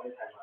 เปิ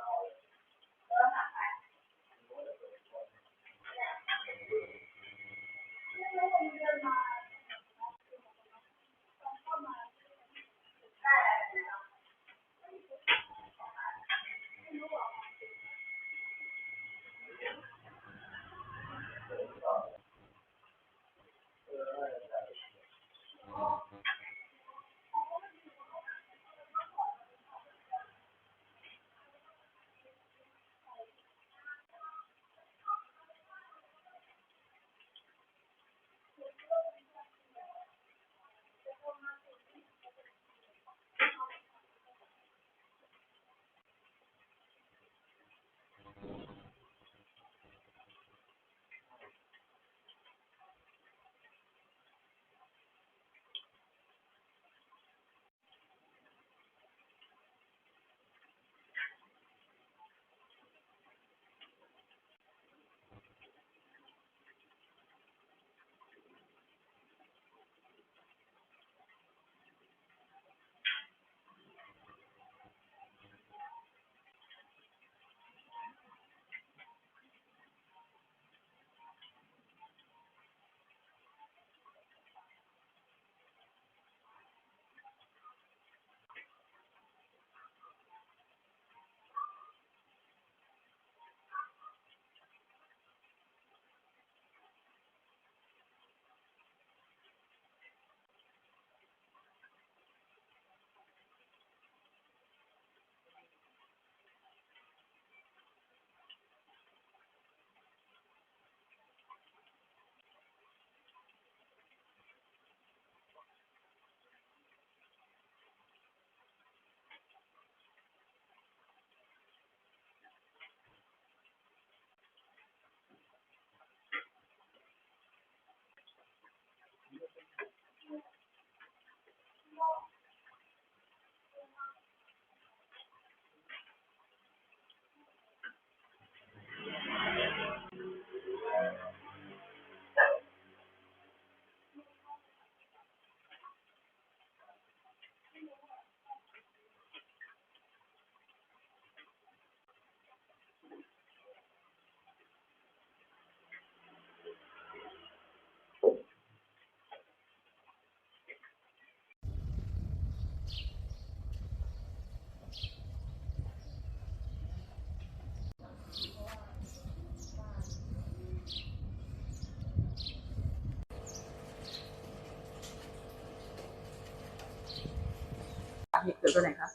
เอาเลยเหตุเกิดวันไหนคะ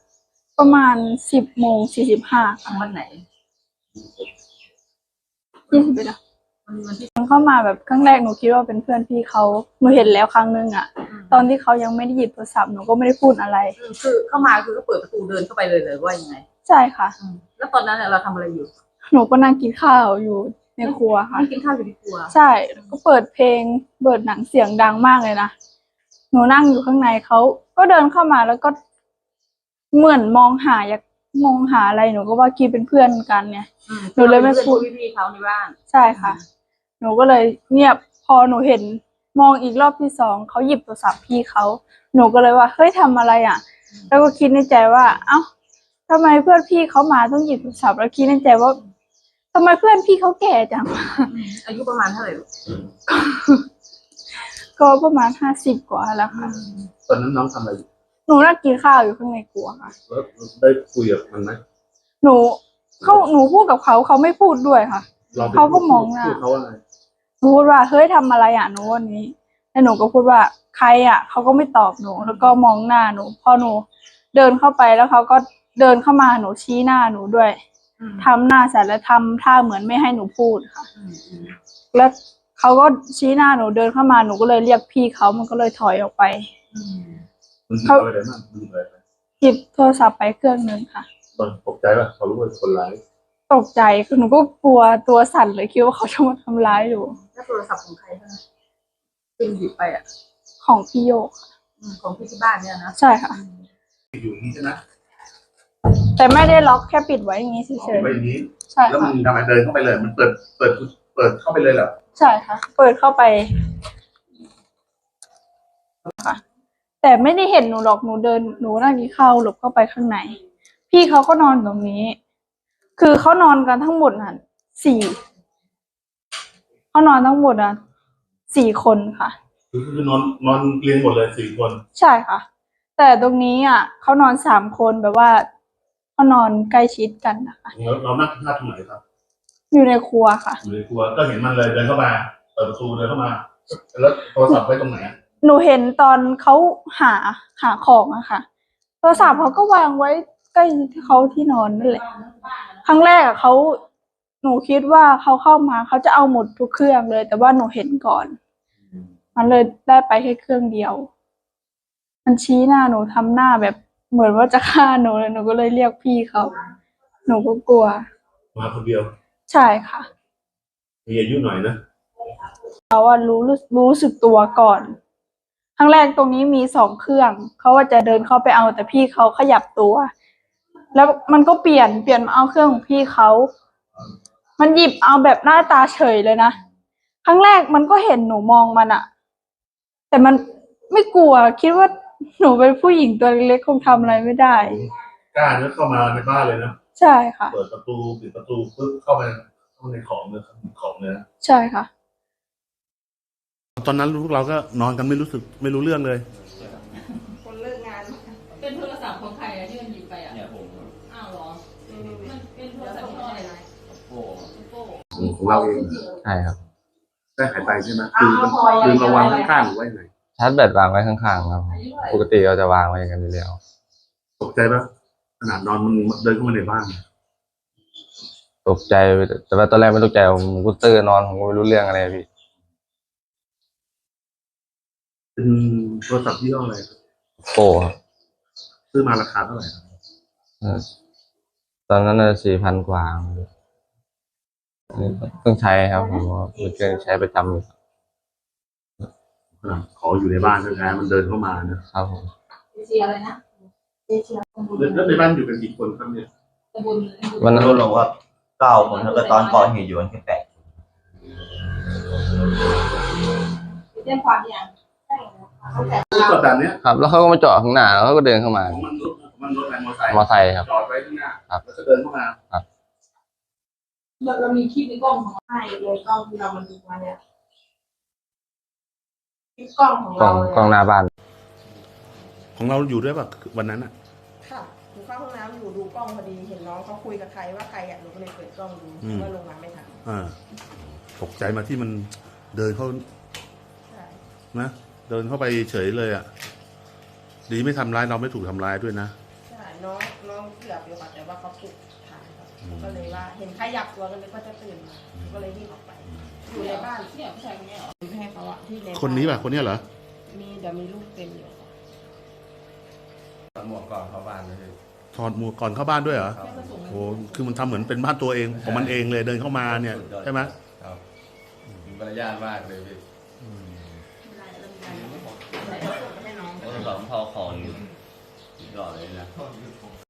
ประมาณสิบโมงสี่สิบห้าวันไหนยี่สิบเอ็ดอะวันมันมันที่เข้ามาแบบครั้งแรกหนูคิดว่าเป็นเพื่อนพี่เขาหนูเห็นแล้วครั้งนึงอะตอนที่เขายังไม่ได้หยิบโทรศัพท์หนูก็ไม่ได้พูดอะไรอืมคือเข้ามาคือก็เปิดประตูเดินเข้าไปเลยเลยว่ายังไงใช่ค่ะ อืมแล้วตอนนั้นเนี่ยเราทำอะไรอยู่หนูก็นั่งกินข้าวอยู่ในครัวค่ะ นั่งกินข้าวอยู่ในครัวใช่ก็เปิดเพลง เปิดหนังเสียงดังมากเลยนะ หนูนั่งอยู่ข้างในเขาก็เดินเข้ามาแล้วก็ เหมือนมองหาอยากมองหาอะไรหนูก็ว่าคิดเป็นเพื่อนกันเนี่ยอืมหนูเลยไม่พูดพื่อนพี่ๆเขาในบ้าน ใช่ค่ะ หนูก็เลยเงียบพอหนูเห็นมองอีกรอบที่สองเขาหยิบโทรศัพท์พี่เขาหนูก็เลยว่าเฮ้ยทำอะไรอะแล้วก็คิดในใจว่า เอ้าทำไมเพื่อนพี่เขามาต้องหยิบโทรศัพท์แล้วคิดในใจว่าทำไมเพื่อนพี่เขาแก่จัง อายุประมาณเท่าไหร่ลูกก็ประมาณห้าสิบกว่าแล้วค่ะ ตอนนั้นน้องทำอะไรอยู่ หนูนั่งกินข้าวอยู่ข้างในครัวค่ะ แล้วได้คุยกับมันไหมหนูเขาหนูพูดกับเขาเขาไม่พูดด้วยค่ะลองไปเขาก็มองหน้า พูดเขาว่าไงหนูพูดว่าเฮ้ยทำอะไรอะหนูวันนี้แล้วหนูก็พูดว่าใครอะเขาก็ไม่ตอบหนู แล้วก็มองหน้าหนูพอหนูเดินเข้าไปแล้วเขาก็เดินเข้ามาหนูชี้หน้าหนูด้วยอืมทำหน้าเสร็จแล้วทำท่าเหมือนไม่ให้หนูพูดค่ะอืมอืมแล้วเขาก็ชี้หน้าหนูเดินเข้ามาหนูก็เลยเรียกพี่เขามันก็เลยถอยออกไป อืม มันหยิบเขาอะไรบ้างมันหยิบอะไรไปหยิบโทรศัพท์ไปเครื่องหนึ่งค่ะ ตอนตกใจป่ะเขารู้ว่าเป็นคนร้ายตกใจคือหนูก็กลัวตัวสั่นเลยคิดว่าเขาจะมาทำร้ายหนูแล้วโทรศัพท์ของใครบ้างซึ่งหยิบไปอะของพี่โยกค่ะอืมของพี่ที่บ้านเนี่ยนะใช่ค่ะ อยู่นี่ใช่ไหมแต่ไม่ได้ล็อกแค่ปิดไว้อย่างนี้เฉยไปอย่างนี้ ๆใช่แล้วค่ะมึงทำไมเดินเข้าไปเลย มันเปิด เปิด เปิดเข้าไปเลยเหรอใช่ค่ะ เปิดเข้าไปค่ะ แต่ไม่ได้เห็นหนูหรอกหนูเดินหนูนั่งกินข้าวหลบเข้าไปข้างใน พี่เขาก็นอนตรงนี้ คือเขานอนกันทั้งหมดน่ะสี่เขานอนทั้งหมดอะสี่คนค่ะ คือคือนอนนอนเรียงหมดเลยสี่คนใช่ค่ะ แต่ตรงนี้อะเขานอนสามคนแบบว่าเขานอนใกล้ชิดกันนะคะแล้วเรานั่งท่าตรงไหนครับอยู่ในครัวค่ะอยู่ในครัวก็เห็นมันเลยเดินเข้ามาเปิดประตูเดินเข้ามา แล้วโทรศัพท์ไว้ตรงไหนอะ หนูเห็นตอนเขาหาหาของอะค่ะ โทรศัพท์เขาก็วางไว้ใกล้ที่เขาที่นอนนั่นแหละ ครั้งแรกอะเขาหนูคิดว่าเขาเข้ามาเขาจะเอาหมดทุกเครื่องเลย แต่ว่าหนูเห็นก่อน มันเลยได้ไปแค่เครื่องเดียว มันชี้หน้าหนูทำหน้าแบบเหมือนว่าจะฆ่าหนูเลยหนูก็เลยเรียกพี่เขา หนูก็กลัว มาคนเดียว ใช่ค่ะ มีอายุหน่อยนะเขาว่ารู้รู้สึกตัวก่อนค รั้งแรกตรงนี้มีสองเครื่องเขาว่าจะเดินเข้าไปเอาแต่พี่เขาขยับตัว แล้วมันก็เปลี่ยนเปลี่ยนมาเอาเครื่องของพี่เขา มันหยิบเอาแบบหน้าตาเฉยเลยนะครั้งแรกมันก็เห็นหนูมองมันอะแต่มันไม่กลัวคิดว่าหนูเป็นผู้หญิงตัวเล็กๆคงทำอะไรไม่ได้ กล้าเนื้อเข้ามาในบ้านเลยนะ ใช่ค่ะ เปิดประตูปิดประตูปึ๊บเข้าไปเข้าในของเลยของเลยนะ ใช่ค่ะ ตอนนั้นลูกเราก็นอนกันไม่รู้สึกไม่รู้เรื่องเลย คนเลิกงานเป็นโทรศัพท์ของใครอะที่มันหยิบไปอะเนี่ยผมอ้าวเหรอ มันเป็นโทรศัพท์ที่ห้ออะไรนะโอ้โอ้ของเราเองใช่ครับได้หายไปใช่ไหมคือคือระวังข้างๆหรือว่ายังไงชาร์จแบตวางไว้ข้างๆครับ ปกติเราจะวางไว้อย่างนั้นอยู่แล้วตกใจปะขนาดนอนมันเดินเข้ามาในบ้านตกใจแต่ว่าตอนแรกไม่ตกใจผมก็ตื่นนอนผมก็ไม่รู้เรื่องอะไรพี่ เป็นโทรศัพท์ยี่ห้ออะไรครับโป้ครับซื้อมาราคาเท่าไหร่ครับเออตอนนั้นสี่พันกว่าเพิ่งใช้ครับผมว่าเป็นเครื่องใช้ประจำอยู่ขนาดขออยู่ในบ้านแท้ๆมันเดินเข้ามานะครับผมเอเชียอะไรนะเอเชียตำบลแล้วในบ้านอยู่กันกี่คนครับเนี่ยตำบลวันนั้นรู้ลงว่าเก้าคนแล้วก็ตอนก่อเหตุอยู่กันแค่แปดแจ้งความยัง ตู้กดแบบเนี้ยครับ แล้วเขาก็มาจอดข้างหน้าแล้วเขาก็เดินเข้ามา ของมันรถมันรถอะไรมอเตอร์ไซค์มอไซค์ครับ จอดไว้ข้างหน้าครับ แล้วก็เดินเข้ามาเราเรามีคลิปในกล้องของใช่เลยกล้องที่เรามันดูมาเนี่ยคลิปกล้องของกล้อเรางเลยกล้องหน้าบ้าน ของเราอยู่ด้วยป่ะวันนั้นอะ ค่ะหนูเข้าห้องน้ำอยู่ดูกล้องพอดีเห็นน้องเขาคุยกับใครว่าใครอะหนูก็เลยเปิดกล้องดูอืม ว่าลงมาไม่ทันอ่าตกใจมาที่มันเดินเข้าใช่นะ เดินเข้าไปเฉยเลยอะ ดีไม่ทำร้ายเราไม่ถูกทำร้ายด้วยนะ ใช่น้องน้องเกือบอยู่ค่ะแต่ว่าเขาปลุกถ่ายครับหนูก็เลยว่าเห็นขยับตัวกันเลยก็จะตื่นมาหนูก็เลยวิ่งออกไป อยู่ในบ้านเนี่ยผู้ชายคนนี้เหรอให้เขาอะที่ในบ้าคนนี้ป่ะคนเนี้ยเหรอ มีเดี๋ยวมีลูกเต็มอยู่ค่ะหมวกก่อนเข้าบ้านเลยพี่ถอดหมวกก่อนเข้าบ้านด้วยเหรอแค่มาส่งเงินโอ้คือมันทำเหมือนเป็นบ้านตัวเองของมันเองเลยเดินเข้ามาเนี่ยใช่ไหมครับมีมารยาทมากเลยพี่ ตองพ่อของอยู่ก่อนเลยนะ